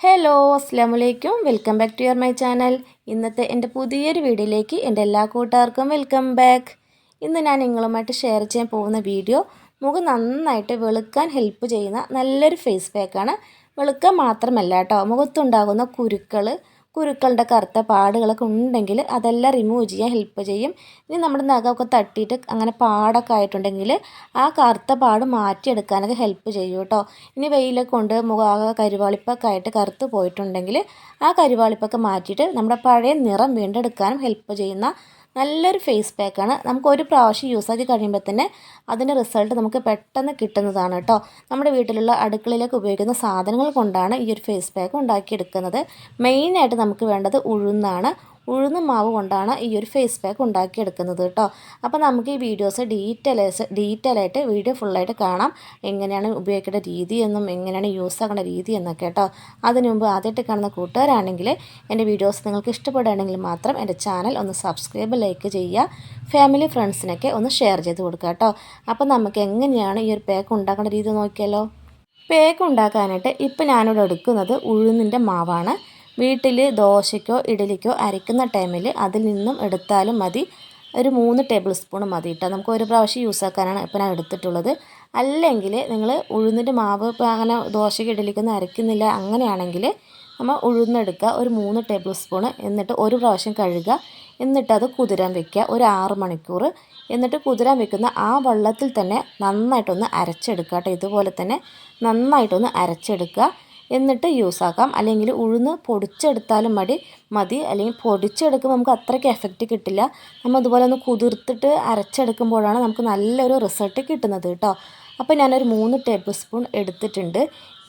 Hello അസ്സാം വലൈക്കും welcome back to your my channel ഇന്നത്തെ എന്റെ പുതിയൊരു വീഡിയോയിലേക്ക് എന്റെ എല്ലാ കൂട്ടുകാർക്കും വെൽക്കം ബാക്ക് ഇന്ന് ഞാൻ നിങ്ങളുമായിട്ട് ഷെയർ ചെയ്യാൻ പോകുന്ന വീഡിയോ മുഖം നന്നായിട്ട് വെളുക്കാൻ ഹെൽപ്പ് ചെയ്യുന്ന നല്ലൊരു ഫേസ് പാക്കാണ് വെളുക്കാൻ മാത്രമല്ല കേട്ടോ മുഖത്തുണ്ടാകുന്ന കുരുക്കൾ കുരുക്കളുടെ കറുത്ത പാടുകളൊക്കെ ഉണ്ടെങ്കിൽ അതെല്ലാം റിമൂവ് ചെയ്യാൻ ഹെൽപ്പ് ചെയ്യും. ഇനി നമ്മുടെ നഖമൊക്കെ തട്ടിയിട്ട് അങ്ങനെ പാടൊക്കെ ആയിട്ടുണ്ടെങ്കിൽ ആ കറുത്ത പാട് മാറ്റിയെടുക്കാനൊക്കെ ഹെൽപ്പ് ചെയ്യും കേട്ടോ. ഇനി വെയിലൊക്കെ കൊണ്ട് മുഖാകെ കരുവാളിപ്പൊക്കെ ആയിട്ട് കറുത്ത് പോയിട്ടുണ്ടെങ്കിൽ ആ കരുവാളിപ്പൊക്കെ മാറ്റിയിട്ട് നമ്മുടെ പഴയ നിറം വീണ്ടെടുക്കാനും ഹെൽപ്പ് ചെയ്യുന്ന നല്ലൊരു ഫേസ് പാക്കാണ് നമുക്ക് ഒരു പ്രാവശ്യം യൂസ് ആക്കി കഴിയുമ്പോൾ തന്നെ അതിന്റെ റിസൾട്ട് നമുക്ക് പെട്ടെന്ന് കിട്ടുന്നതാണ് കേട്ടോ. നമ്മുടെ വീട്ടിലുള്ള അടുക്കളയിലേക്ക് ഉപയോഗിക്കുന്ന സാധനങ്ങൾ കൊണ്ടാണ് ഈ ഒരു ഫേസ് പാക്ക് ഉണ്ടാക്കിയെടുക്കുന്നത്. മെയിനായിട്ട് നമുക്ക് വേണ്ടത് ഉഴുന്നാണ്. ഉഴുന്ന മാവ് കൊണ്ടാണ് ഈ ഒരു ഫേസ് പാക്ക് ഉണ്ടാക്കിയെടുക്കുന്നത് കേട്ടോ. അപ്പോൾ നമുക്ക് ഈ വീഡിയോസ് ഡീറ്റെയിൽസ് ഡീറ്റെയിൽ ആയിട്ട് വീഡിയോ ഫുള്ളായിട്ട് കാണാം. എങ്ങനെയാണ് ഉപയോഗിക്കേണ്ട രീതി എന്നും എങ്ങനെയാണ് യൂസ് ആക്കേണ്ട രീതി എന്നൊക്കെ കേട്ടോ. അതിനു മുമ്പ് ആദ്യമായിട്ട് കാണുന്ന കൂട്ടുകാരാണെങ്കിൽ എന്റെ വീഡിയോസ് നിങ്ങൾക്ക് ഇഷ്ടപ്പെടുകയാണെങ്കിൽ മാത്രം എന്റെ ചാനൽ ഒന്ന് സബ്സ്ക്രൈബ് ലൈക്ക് ചെയ്യുക. ഫാമിലി ഫ്രണ്ട്സിനൊക്കെ ഒന്ന് ഷെയർ ചെയ്ത് കൊടുക്കുക കേട്ടോ. അപ്പോൾ നമുക്ക് എങ്ങനെയാണ് ഈ ഒരു പാക്ക് ഉണ്ടാക്കേണ്ട രീതി നോക്കിയാലോ. പേക്ക് ഉണ്ടാക്കാനായിട്ട് ഇപ്പം ഞാനിവിടെ എടുക്കുന്നത് ഉഴുന്നിന്റെ മാവാണ്. വീട്ടിൽ ദോശയ്ക്കോ ഇഡലിക്കോ അരയ്ക്കുന്ന ടൈമിൽ അതിൽ നിന്നും എടുത്താലും മതി. ഒരു മൂന്ന് ടേബിൾ സ്പൂൺ മതി കേട്ടോ നമുക്ക് ഒരു പ്രാവശ്യം യൂസ് ആക്കാനാണ് ഇപ്പോൾ ഞാൻ എടുത്തിട്ടുള്ളത്. അല്ലെങ്കിൽ നിങ്ങൾ ഉഴുന്നിന്റെ മാവ് ഇപ്പോൾ അങ്ങനെ ദോശയ്ക്ക് ഇഡലിക്കൊന്നും അരയ്ക്കുന്നില്ല അങ്ങനെയാണെങ്കിൽ നമ്മൾ ഉഴുന്നെടുക്കുക. ഒരു മൂന്ന് ടേബിൾ സ്പൂൺ എന്നിട്ട് ഒരു പ്രാവശ്യം കഴുകുക. എന്നിട്ട് അത് കുതിരാൻ വെക്കുക. ഒരു ആറ് മണിക്കൂർ. എന്നിട്ട് കുതിരാൻ വെക്കുന്ന ആ വെള്ളത്തിൽ തന്നെ നന്നായിട്ടൊന്ന് അരച്ചെടുക്കുക കേട്ടോ ഇതുപോലെ തന്നെ നന്നായിട്ടൊന്ന് അരച്ചെടുക്കുക. എന്നിട്ട് യൂസ് ആക്കാം. അല്ലെങ്കിൽ ഉഴുന്ന് പൊടിച്ചെടുത്താലും മതി മതി. അല്ലെങ്കിൽ പൊടിച്ചെടുക്കുമ്പോൾ നമുക്ക് അത്രയ്ക്ക് എഫക്റ്റ് കിട്ടില്ല. നമ്മൾ അതുപോലെ ഒന്ന് കുതിർത്തിട്ട് അരച്ചെടുക്കുമ്പോഴാണ് നമുക്ക് നല്ലൊരു റിസൾട്ട് കിട്ടുന്നത് കേട്ടോ. അപ്പോൾ ഞാനൊരു മൂന്ന് ടേബിൾ സ്പൂൺ എടുത്തിട്ടുണ്ട്.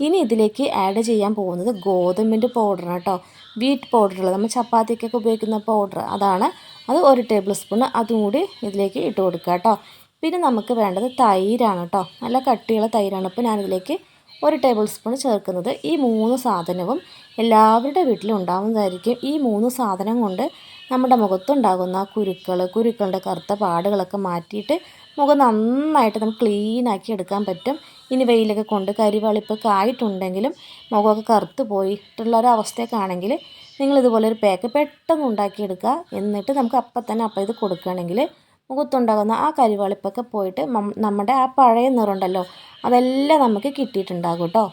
ഇനി ഇതിലേക്ക് ആഡ് ചെയ്യാൻ പോകുന്നത് ഗോതമ്പിന്റെ പൗഡറാണ് കേട്ടോ. വീറ്റ് പൗഡറുള്ള നമ്മൾ ചപ്പാത്തിക്കൊക്കെ ഉപയോഗിക്കുന്ന പൗഡർ അതാണ്. അത് ഒരു ടേബിൾ സ്പൂൺ അതും കൂടി ഇതിലേക്ക് ഇട്ട് കൊടുക്കുക കേട്ടോ. പിന്നെ നമുക്ക് വേണ്ടത് തൈരാണ് കേട്ടോ. നല്ല കട്ടിയുള്ള തൈരാണ്. ഇപ്പോൾ ഞാനിതിലേക്ക് ഒരു ടേബിൾ സ്പൂൺ ചേർക്കുന്നത് ഈ മൂന്ന് സാധനവും എല്ലാവരുടെ വീട്ടിലും ഉണ്ടാകുന്നതായിരിക്കും ഈ മൂന്ന് സാധനം കൊണ്ട് നമ്മുടെ മുഖത്തുണ്ടാകുന്ന കുരുക്കൾ കുരുക്കളുടെ കറുത്ത പാടുകളൊക്കെ മാറ്റിയിട്ട് മുഖം നന്നായിട്ട് നമുക്ക് ക്ലീനാക്കി എടുക്കാൻ പറ്റും. ഇനി വെയിലൊക്കെ കൊണ്ട് കരിവാളിപ്പൊക്കെ ആയിട്ടുണ്ടെങ്കിലും മുഖമൊക്കെ കറുത്ത് പോയിട്ടുള്ള ഒരു അവസ്ഥയൊക്കെ ആണെങ്കിൽ നിങ്ങളിതുപോലെ ഒരു പാക്ക് പെട്ടെന്ന് ഉണ്ടാക്കിയെടുക്കുക. എന്നിട്ട് നമുക്ക് അപ്പം തന്നെ അപ്പം ഇത് കൊടുക്കുകയാണെങ്കിൽ മുഖത്തുണ്ടാകുന്ന ആ കരിവാളിപ്പൊക്കെ പോയിട്ട് നമ്മുടെ ആ പഴയ നിറുണ്ടല്ലോ അതെല്ലാം നമുക്ക് കിട്ടിയിട്ടുണ്ടാകും കേട്ടോ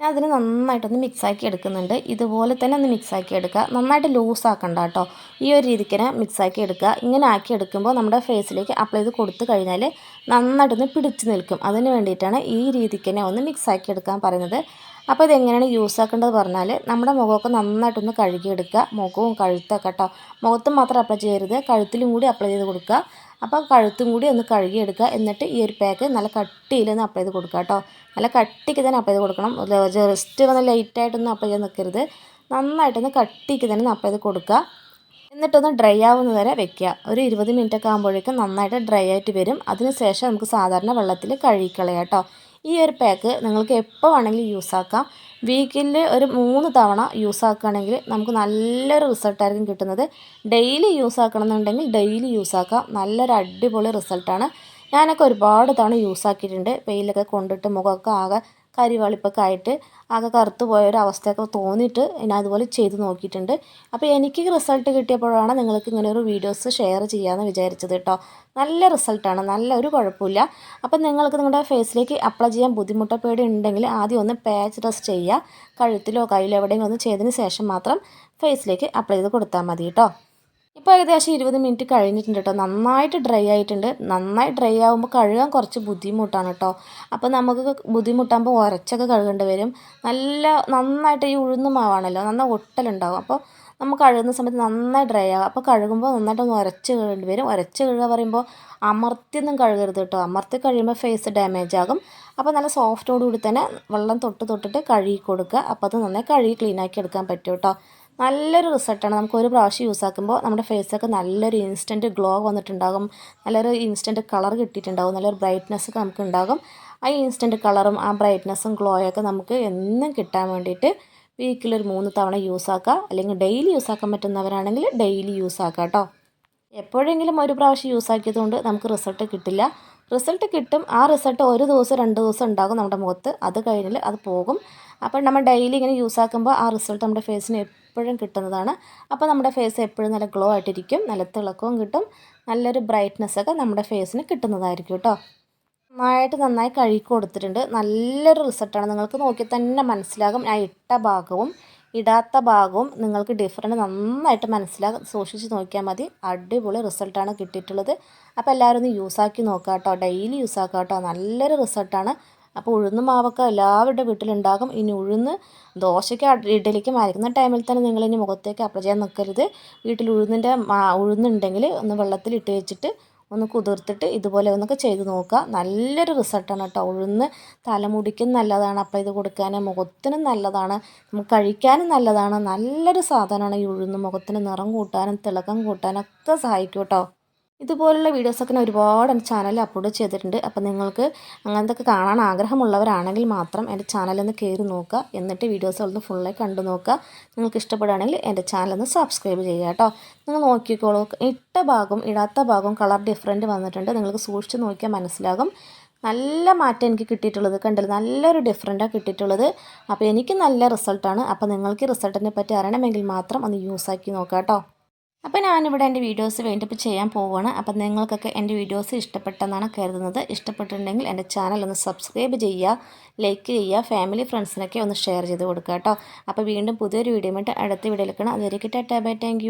ഞാൻ അതിന് നന്നായിട്ടൊന്ന് മിക്സാക്കി എടുക്കുന്നുണ്ട്. ഇതുപോലെ തന്നെ ഒന്ന് മിക്സാക്കി എടുക്കുക. നന്നായിട്ട് ലൂസ് ആക്കണ്ട കേട്ടോ ഈ ഒരു രീതിക്ക് തന്നെ മിക്സാക്കി എടുക്കുക. ഇങ്ങനെ ആക്കി എടുക്കുമ്പോൾ നമ്മുടെ ഫേസിലേക്ക് അപ്ലൈ ചെയ്ത് കൊടുത്തു കഴിഞ്ഞാൽ നന്നായിട്ടൊന്ന് പിടിച്ചു നിൽക്കും. അതിന് വേണ്ടിയിട്ടാണ് ഈ രീതിക്ക് തന്നെ ഒന്ന് മിക്സാക്കി എടുക്കാൻ പറയുന്നത്. അപ്പോൾ ഇതെങ്ങനെയാണ് യൂസ് ആക്കേണ്ടത് പറഞ്ഞാൽ നമ്മുടെ മുഖമൊക്കെ നന്നായിട്ടൊന്ന് കഴുകിയെടുക്കുക. മുഖവും കഴുത്തൊക്കെ കേട്ടോ. മുഖത്തും മാത്രം അപ്ലൈ ചെയ്യരുത്. കഴുത്തിലും കൂടി അപ്ലൈ ചെയ്ത് കൊടുക്കുക. അപ്പോൾ കഴുത്തും കൂടി ഒന്ന് കഴുകിയെടുക്കുക. എന്നിട്ട് ഈ ഒരു പാക്ക് നല്ല കട്ടിയിൽ ഒന്ന് അപ്ലൈ ചെയ്ത് കൊടുക്കുക കേട്ടോ. നല്ല കട്ടിക്ക് തന്നെ അപ്ലൈ ചെയ്ത് കൊടുക്കണം. ജസ്റ്റ് ഒന്ന് ലൈറ്റായിട്ടൊന്നും അപ്ലൈ ചെയ്ത് നിൽക്കരുത് നന്നായിട്ടൊന്ന് കട്ടിക്ക് തന്നെ അപ്ലൈ ചെയ്ത് കൊടുക്കുക. എന്നിട്ടൊന്ന് ഡ്രൈ ആവുന്ന വരെ വെക്കുക. ഒരു ഇരുപത് മിനിറ്റ് ഒക്കെ ആകുമ്പോഴേക്കും നന്നായിട്ട് ഡ്രൈ ആയിട്ട് വരും. അതിനുശേഷം നമുക്ക് സാധാരണ വെള്ളത്തിൽ കഴുകിക്കളയാം കേട്ടോ. ഈ ഒരു പാക്ക് നിങ്ങൾക്ക് എപ്പോൾ വേണമെങ്കിലും യൂസ് ആക്കാം. വീക്കിൽ ഒരു മൂന്ന് തവണ യൂസ് ആക്കുകയാണെങ്കിൽ നമുക്ക് നല്ലൊരു റിസൾട്ടായിരിക്കും കിട്ടുന്നത്. ഡെയിലി യൂസ് ആക്കണമെന്നുണ്ടെങ്കിൽ ഡെയിലി യൂസ് ആക്കാം. നല്ലൊരു അടിപൊളി റിസൾട്ടാണ് ഞാനൊക്കെ ഒരുപാട് തവണ യൂസ് ആക്കിയിട്ടുണ്ട്. വെയിലൊക്കെ കൊണ്ടിട്ട് മുഖമൊക്കെ ആകെ കരിവാളിപ്പൊക്കെ ആയിട്ട് ആകെ കറുത്ത് പോയ ഒരു അവസ്ഥയൊക്കെ തോന്നിയിട്ട് ഞാൻ അതുപോലെ ചെയ്ത് നോക്കിയിട്ടുണ്ട്. അപ്പോൾ എനിക്ക് റിസൾട്ട് കിട്ടിയപ്പോഴാണ് നിങ്ങൾക്ക് ഇങ്ങനെ ഒരു വീഡിയോസ് ഷെയർ ചെയ്യാമെന്ന് വിചാരിച്ചത് കേട്ടോ. നല്ല റിസൾട്ടാണ് നല്ല ഒരു കുഴപ്പമില്ല. അപ്പോൾ നിങ്ങൾക്ക് നിങ്ങളുടെ ഫേസിലേക്ക് അപ്ലൈ ചെയ്യാൻ ബുദ്ധിമുട്ടോ പേടി ഉണ്ടെങ്കിൽ ആദ്യം ഒന്ന് പാച്ച് ഡ്രസ് ചെയ്യുക. കഴുത്തിലോ കയ്യിലോ എവിടെയെങ്കിലും ഒന്ന് ചെയ്തതിന് ശേഷം മാത്രം ഫേസിലേക്ക് അപ്ലൈ ചെയ്ത് കൊടുത്താൽ മതി കേട്ടോ. ഇപ്പോൾ ഏകദേശം ഇരുപത് മിനിറ്റ് കഴിഞ്ഞിട്ടുണ്ട് കേട്ടോ. നന്നായിട്ട് ഡ്രൈ ആയിട്ടുണ്ട്. നന്നായി ഡ്രൈ ആകുമ്പോൾ കഴുകാൻ കുറച്ച് ബുദ്ധിമുട്ടാണ് കേട്ടോ. അപ്പോൾ നമുക്ക് ബുദ്ധിമുട്ടാകുമ്പോൾ ഉരച്ചൊക്കെ കഴുകേണ്ടി വരും. നല്ല നന്നായിട്ട് ഈ ഉഴുന്ന മാവാണല്ലോ. നന്നായി ഒട്ടലുണ്ടാകും അപ്പോൾ നമുക്ക് കഴുകുന്ന സമയത്ത് നന്നായി ഡ്രൈ ആകും അപ്പോൾ കഴുകുമ്പോൾ നന്നായിട്ടൊന്ന് ഉരച്ച് കഴുകേണ്ടി വരും. ഉരച്ച് കഴുകുക പറയുമ്പോൾ അമർത്തിയൊന്നും കഴുകരുത് കേട്ടോ. അമർത്തി കഴിയുമ്പോൾ ഫേസ് ഡാമേജ് ആകും. അപ്പോൾ നല്ല സോഫ്റ്റോടുകൂടി തന്നെ വെള്ളം തൊട്ട് തൊട്ടിട്ട് കഴുകി കൊടുക്കുക. അപ്പോൾ അത് നന്നായി കഴുകി ക്ലീനാക്കി എടുക്കാൻ പറ്റും കേട്ടോ. നല്ലൊരു റിസൾട്ടാണ്. നമുക്ക് ഒരു പ്രാവശ്യം യൂസ് ആക്കുമ്പോൾ നമ്മുടെ ഫേസൊക്കെ നല്ലൊരു ഇൻസ്റ്റന്റ് ഗ്ലോ വന്നിട്ടുണ്ടാകും. നല്ലൊരു ഇൻസ്റ്റന്റ് കളർ കിട്ടിയിട്ടുണ്ടാകും. നല്ലൊരു ബ്രൈറ്റ്നസ് ഒക്കെ നമുക്ക് ഉണ്ടാകും ആ ഇൻസ്റ്റന്റ് കളറും ആ ബ്രൈറ്റ്നസ്സും ഗ്ലോയൊക്കെ നമുക്ക് എന്നും കിട്ടാൻ വേണ്ടിയിട്ട് വീക്കിലൊരു മൂന്ന് തവണ യൂസ് ആക്കുക. അല്ലെങ്കിൽ ഡെയിലി യൂസ് ആക്കാൻ പറ്റുന്നവരാണെങ്കിൽ ഡെയിലി യൂസ് ആക്കുക കേട്ടോ. എപ്പോഴെങ്കിലും ഒരു പ്രാവശ്യം യൂസ് ആക്കിയതുകൊണ്ട് നമുക്ക് റിസൾട്ട് കിട്ടില്ല. റിസൾട്ട് കിട്ടും. ആ റിസൾട്ട് ഒരു ദിവസം രണ്ട് ദിവസം ഉണ്ടാകും നമ്മുടെ മുഖത്ത്. അത് കഴിഞ്ഞാൽ അത് പോകും. അപ്പോൾ നമ്മൾ ഡെയിലി ഇങ്ങനെ യൂസ് ആക്കുമ്പോൾ ആ റിസൾട്ട് നമ്മുടെ ഫേസിന് എപ്പോഴും കിട്ടുന്നതാണ്. അപ്പോൾ നമ്മുടെ ഫേസ് എപ്പോഴും നല്ല ഗ്ലോ ആയിട്ടിരിക്കും നല്ല തിളക്കവും കിട്ടും നല്ലൊരു ബ്രൈറ്റ്നെസ് ഒക്കെ നമ്മുടെ ഫേസിന് കിട്ടുന്നതായിരിക്കും കേട്ടോ. നന്നായിട്ട് നന്നായി കഴുകി കൊടുത്തിട്ടുണ്ട്. നല്ലൊരു റിസൾട്ടാണ് നിങ്ങൾക്ക് നോക്കി തന്നെ മനസ്സിലാകും. ഞാൻ ഇട്ട ഭാഗവും ഇടാത്ത ഭാഗവും നിങ്ങൾക്ക് ഡിഫറന്റ് നന്നായിട്ട് മനസ്സിലാകും സൂക്ഷിച്ച് നോക്കിയാൽ മതി. അടിപൊളി റിസൾട്ടാണ് കിട്ടിയിട്ടുള്ളത്. അപ്പോൾ എല്ലാവരും ഒന്ന് യൂസാക്കി നോക്കാം കേട്ടോ. ഡെയിലി യൂസാക്കാം കേട്ടോ. നല്ലൊരു റിസൾട്ടാണ് അപ്പോൾ ഉഴുന്ന് മാവൊക്കെ എല്ലാവരുടെ വീട്ടിലുണ്ടാകും. ഇനി ഉഴുന്ന് ദോശയ്ക്ക് ഇഡലിക്കും അരക്കുന്ന ടൈമിൽ തന്നെ നിങ്ങൾ ഇനി മുഖത്തേക്ക് അപ്ലൈ ചെയ്യാൻ നിൽക്കരുത്. വീട്ടിൽ ഉഴുന്നിന്റെ മാ ഉഴുന്നുണ്ടെങ്കിൽ ഒന്ന് വെള്ളത്തിൽ ഇട്ട് വെച്ചിട്ട് ഒന്ന് കുതിർത്തിട്ട് ഇതുപോലെ ഒന്നൊക്കെ ചെയ്ത് നോക്കുക. നല്ലൊരു റിസൾട്ടാണ് കേട്ടോ. ഉഴുന്ന് തലമുടിക്കും നല്ലതാണ് അപ്പോൾ ഇത് കൊടുക്കാൻ മുഖത്തിനും നല്ലതാണ് നമുക്ക് കഴിക്കാനും നല്ലതാണ്. നല്ലൊരു സാധനമാണ് ഈ ഉഴുന്ന് മുഖത്തിന് നിറം കൂട്ടാനും തിളക്കം കൂട്ടാനും ഒക്കെ സഹായിക്കും കേട്ടോ. ഇതുപോലുള്ള വീഡിയോസൊക്കെ ഞാൻ ഒരുപാട് എന്റെ ചാനലിൽ അപ്ലോഡ് ചെയ്തിട്ടുണ്ട്. അപ്പോൾ നിങ്ങൾക്ക് അങ്ങനത്തെ കാണാൻ ആഗ്രഹമുള്ളവരാണെങ്കിൽ മാത്രം എന്റെ ചാനലൊന്ന് കയറി നോക്കുക. എന്നിട്ട് വീഡിയോസുകളൊന്ന് ഫുള്ളായി കണ്ടു നോക്കുക. നിങ്ങൾക്ക് ഇഷ്ടപ്പെടുകയാണെങ്കിൽ എന്റെ ചാനലൊന്ന് സബ്സ്ക്രൈബ് ചെയ്യുക കേട്ടോ. നിങ്ങൾ നോക്കിക്കോളൂ. ഇട്ട ഭാഗവും ഇടാത്ത ഭാഗവും കളർ ഡിഫറെന്റ് വന്നിട്ടുണ്ട്. നിങ്ങൾക്ക് സൂക്ഷിച്ച് നോക്കിയാൽ മനസ്സിലാകും. നല്ല മാറ്റം എനിക്ക് കിട്ടിയിട്ടുള്ളത് കണ്ടില്ല? നല്ലൊരു ഡിഫറന്റാണ് കിട്ടിയിട്ടുള്ളത്. അപ്പോൾ എനിക്ക് നല്ല റിസൾട്ടാണ് അപ്പോൾ നിങ്ങൾക്ക് ഈ റിസൾട്ടിനെ പറ്റി അറിയണമെങ്കിൽ മാത്രം ഒന്ന് യൂസാക്കി നോക്കാം കേട്ടോ. അപ്പോൾ ഞാനിവിടെ എന്റെ വീഡിയോസ് വേണ്ടിപ്പ് ചെയ്യാൻ പോവുകയാണ് അപ്പം നിങ്ങൾക്കൊക്കെ എന്റെ വീഡിയോസ് ഇഷ്ടപ്പെട്ടെന്നാണ് കരുതുന്നത്. ഇഷ്ടപ്പെട്ടിട്ടുണ്ടെങ്കിൽ എന്റെ ചാനൽ ഒന്ന് സബ്സ്ക്രൈബ് ചെയ്യുക ലൈക്ക് ചെയ്യുക ഫാമിലി ഫ്രണ്ട്സിനൊക്കെ ഒന്ന് ഷെയർ ചെയ്ത് കൊടുക്കുക കേട്ടോ. അപ്പോൾ വീണ്ടും പുതിയൊരു വീഡിയോ ആയിട്ട് അടുത്ത വീഡിയോയിൽ എടുക്കണം അതുവരെ ടാറ്റാ ബൈ താങ്ക്